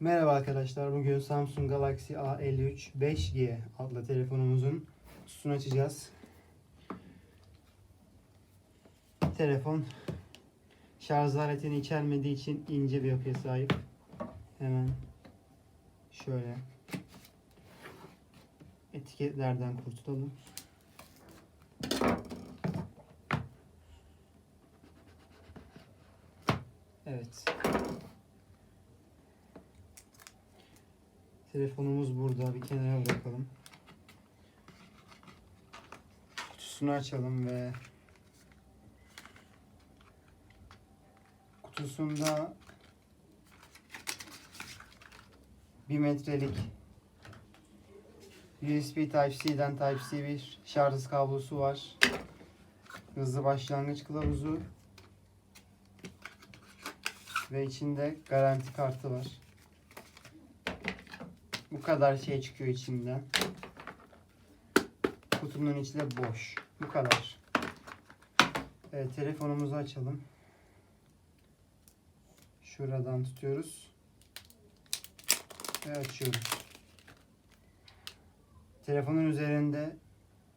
Merhaba arkadaşlar. Bugün Samsung Galaxy A53 5G adlı telefonumuzun kutusunu açacağız. Telefon şarj aletini içermediği için ince bir yapıya sahip. Hemen şöyle etiketlerden kurtulalım. Evet. Telefonumuz burada. Bir kenara bırakalım. Kutusunu açalım ve kutusunda bir metrelik USB Type-C'den Type-C bir şarj kablosu var. Hızlı başlangıç kılavuzu ve içinde garanti kartı var. Bu kadar şey çıkıyor içinden. Kutunun içi de boş. Bu kadar. Evet telefonumuzu açalım. Şuradan tutuyoruz. Ve açıyoruz. Telefonun üzerinde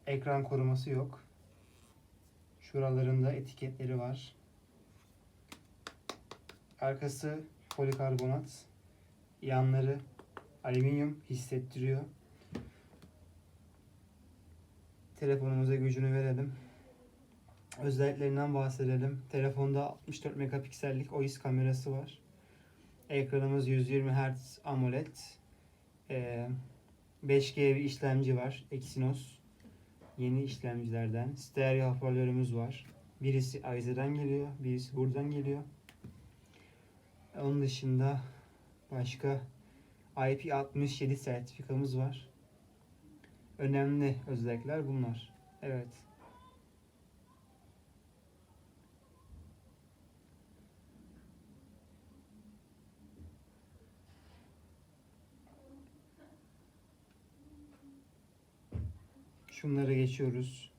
ekran koruması yok. Şuralarında etiketleri var. Arkası polikarbonat. Yanları alüminyum hissettiriyor. Telefonumuza gücünü verelim. Özelliklerinden bahsedelim. Telefonda 64 megapiksellik OIS kamerası var. Ekranımız 120 Hz AMOLED. Ee, 5G bir işlemci var. Exynos. Yeni işlemcilerden. Stereo hoparlörümüz var. Birisi Aize'den geliyor. Birisi buradan geliyor. Onun dışında başka IP67 sertifikamız var. Önemli özellikler bunlar. Evet. Şunları geçiyoruz.